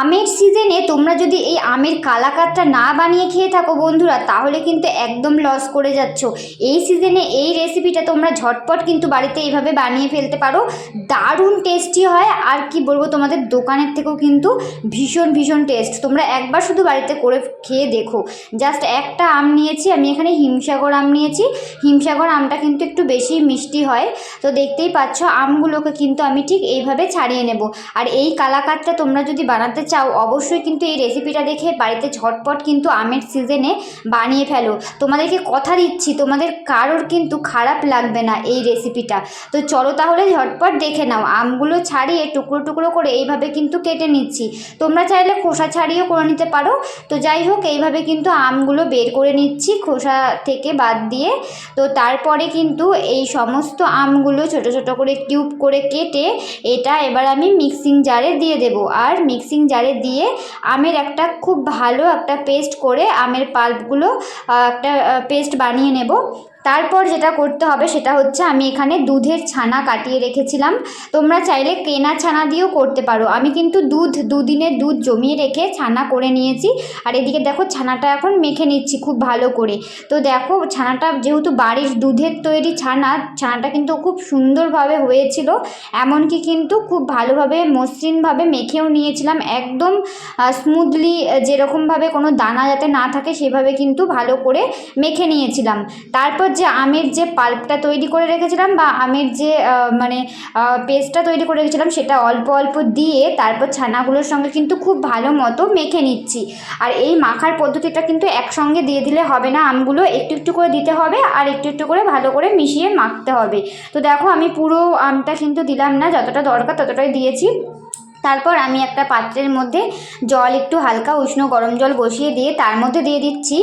আমের সিজনে তোমরা যদি এই আমের কালাকাতটা না বানিয়ে খেয়ে থাকো বন্ধুরা, তাহলে কিন্তু একদম লস করে যাচ্ছ। এই সিজনে এই রেসিপিটা তোমরা ঝটপট কিন্তু বাড়িতে এইভাবে বানিয়ে ফেলতে পারো। দারুণ টেস্টি হয়, আর কি বলব তোমাদের, দোকানের থেকেও কিন্তু ভীষণ ভীষণ টেস্ট তোমরা একবার শুধু বাড়িতে করে খেয়ে দেখো। জাস্ট একটা আম নিয়েছি, আমি এখানে হিমসাগর আম নিয়েছি। হিমসাগর আমটা কিন্তু একটু বেশি মিষ্টি হয়। তো দেখতেই পাচ্ছ, আমগুলোকে কিন্তু আমি ঠিক এইভাবে ছাড়িয়ে নেব। আর এই কালাকাতটা তোমরা যদি বানাতে চাও, অবশ্যই কিন্তু এই রেসিপিটা দেখে বাড়িতে ঝটপট কিন্তু আমের সিজনে বানিয়ে ফেলো। তোমাদেরকে কথা দিচ্ছি, তোমাদের কারোর কিন্তু খারাপ লাগবে না এই রেসিপিটা তো চলো তাহলে ঝটপট দেখে নাও, আমগুলো ছাড়িয়ে টুকরো টুকরো করে এইভাবে কিন্তু কেটে নিচ্ছি। তোমরা চাইলে খোসা ছাড়িয়েও করে নিতে পারো। তো যাই হোক, এইভাবে কিন্তু আমগুলো বের করে নিচ্ছি খোসা থেকে বাদ দিয়ে। তো তারপরে কিন্তু এই সমস্ত আমগুলো ছোট ছোট করে কিউব করে কেটে এটা এবার আমি মিক্সিং জারে দিয়ে দেবো। আর মিক্সিং জারে দিয়ে আমের একটা খুব ভালো একটা পেস্ট করে আমের পাল্পগুলো একটা পেস্ট বানিয়ে নেব। তারপর যেটা করতে হবে সেটা হচ্ছে আমি এখানে দুধের ছানা কাটিয়ে রেখেছিলাম। তোমরা চাইলে কেনা ছানা দিয়েও করতে পারো। আমি কিন্তু দুধ, দুদিনের দুধ জমিয়ে রেখে ছানা করে নিয়েছি। আর এদিকে দেখো ছানাটা এখন মেখে নিচ্ছি খুব ভালো করে। তো দেখো ছানাটা যেহেতু বাড়ির দুধের তৈরি ছানা, ছানাটা কিন্তু খুব সুন্দরভাবে হয়েছিল। এমনকি কিন্তু খুব ভালোভাবে, মসৃণভাবে মেখেও নিয়েছিলাম। একদম স্মুথলি যেরকমভাবে কোনো দানা যাতে না থাকে, সেভাবে কিন্তু ভালো করে মেখে নিয়েছিলাম। তারপর যে আমের যে পাল্পটা তৈরি করে রেখেছিলাম বা আমের যে মানে পেস্টটা তৈরি করে রেখেছিলাম সেটা অল্প অল্প দিয়ে তারপর ছানাগুলোর সঙ্গে কিন্তু খুব ভালো মতো মেখে নিচ্ছি। আর এই মাখার পদ্ধতিটা কিন্তু একসঙ্গে দিয়ে দিলে হবে না, আমগুলো একটু একটু করে দিতে হবে আর একটু একটু করে ভালো করে মিশিয়ে মাখতে হবে। তো দেখো আমি পুরো আমটা কিন্তু দিলাম না, যতটা দরকার ততটাই দিয়েছি। তারপর আমি একটা পাত্রের মধ্যে জল, একটু হালকা উষ্ণ গরম জল বসিয়ে দিয়ে তার মধ্যে দিয়ে দিচ্ছি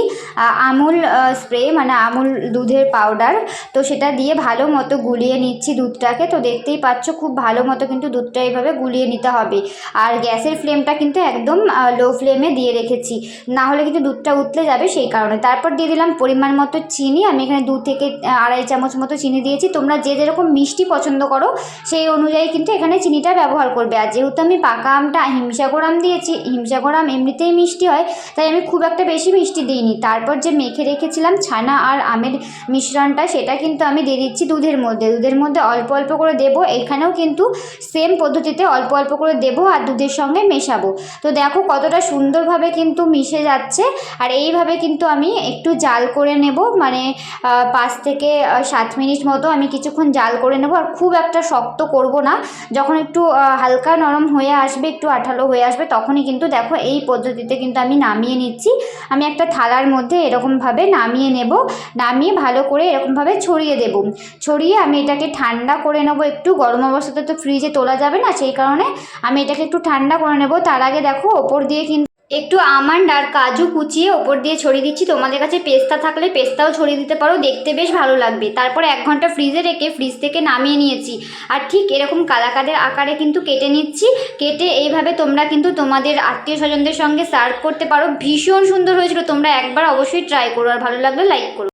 আমুল স্প্রে মানে আমুল দুধের পাউডার তো সেটা দিয়ে ভালো মতো গুলিয়ে নিচ্ছি দুধটাকে। তো দেখতেই পাচ্ছ খুব ভালো মতো কিন্তু দুধটা এইভাবে গুলিয়ে নিতে হবে। আর গ্যাসের ফ্লেমটা কিন্তু একদম লো ফ্লেমে দিয়ে রেখেছি। না হলে কিন্তু দুধটা উতলে যাবে সেই কারণে। তারপর দিয়ে দিলাম পরিমাণ মতো চিনি। আমি এখানে দু থেকে আড়াই চামচ মতো চিনি দিয়েছি। তোমরা যে যেরকম মিষ্টি পছন্দ করো, সেই অনুযায়ী কিন্তু এখানে চিনিটা ব্যবহার করবে। আর যেহেতু আমি পাকা আমটা হিমসাগর আম দিয়েছি। হিমসাগর আম এমনিতেই মিষ্টি হয়, তাই আমি খুব একটা বেশি মিষ্টি দিইনি। তারপর যে মেখে রেখেছিলাম ছানা আর আমের মিশ্রণটা, সেটা কিন্তু আমি দিয়ে দিচ্ছি দুধের মধ্যে। দুধের মধ্যে অল্প অল্প করে দেবো। এখানেও কিন্তু সেম পদ্ধতিতে অল্প অল্প করে দেবো আর দুধের সঙ্গে মেশাবো। তো দেখো কতটা সুন্দরভাবে কিন্তু মিশে যাচ্ছে। আর এইভাবে কিন্তু আমি একটু জাল করে নেব। মানে পাঁচ থেকে সাত মিনিট মতো আমি কিছুক্ষণ জাল করে নেব। আর খুব একটা শক্ত করব না। যখন একটু হালকা নরম হয়ে আসবে, একটু আঠালো হয়ে আসবে, তখনই কিন্তু দেখো এই পদ্ধতিতে কিন্তু আমি নামিয়ে নিচ্ছি। আমি একটা থালার মধ্যে এরকমভাবে নামিয়ে নেব, নামিয়ে ভালো করে এরকমভাবে ছড়িয়ে দেব। ছড়িয়ে আমি এটাকে ঠান্ডা করে নেব একটু, গরম অবস্থাতে তো ফ্রিজে তোলা যাবে না, সেই কারণে আমি এটাকে একটু ঠান্ডা করে নেব। তার আগে দেখো, ওপর দিয়ে কিন্তু একটু আমান্ড আর কাজু কুচিয়ে ওপর দিয়ে ছড়িয়ে দিচ্ছি। তোমাদের কাছে পেস্তা থাকলে পেস্তাও ছড়িয়ে দিতে পারো, দেখতে বেশ ভালো লাগবে। তারপর এক ঘণ্টা ফ্রিজে রেখে ফ্রিজ থেকে নামিয়ে নিয়েছি। আর ঠিক এরকম কালাকাদের আকারে কিন্তু কেটে নিচ্ছি। কেটে এইভাবে তোমরা কিন্তু তোমাদের আত্মীয় স্বজনদের সঙ্গে সার্ভ করতে পারো। ভীষণ সুন্দর হয়েছিল। তোমরা একবার অবশ্যই ট্রাই করো। আর ভালো লাগলে লাইক করো।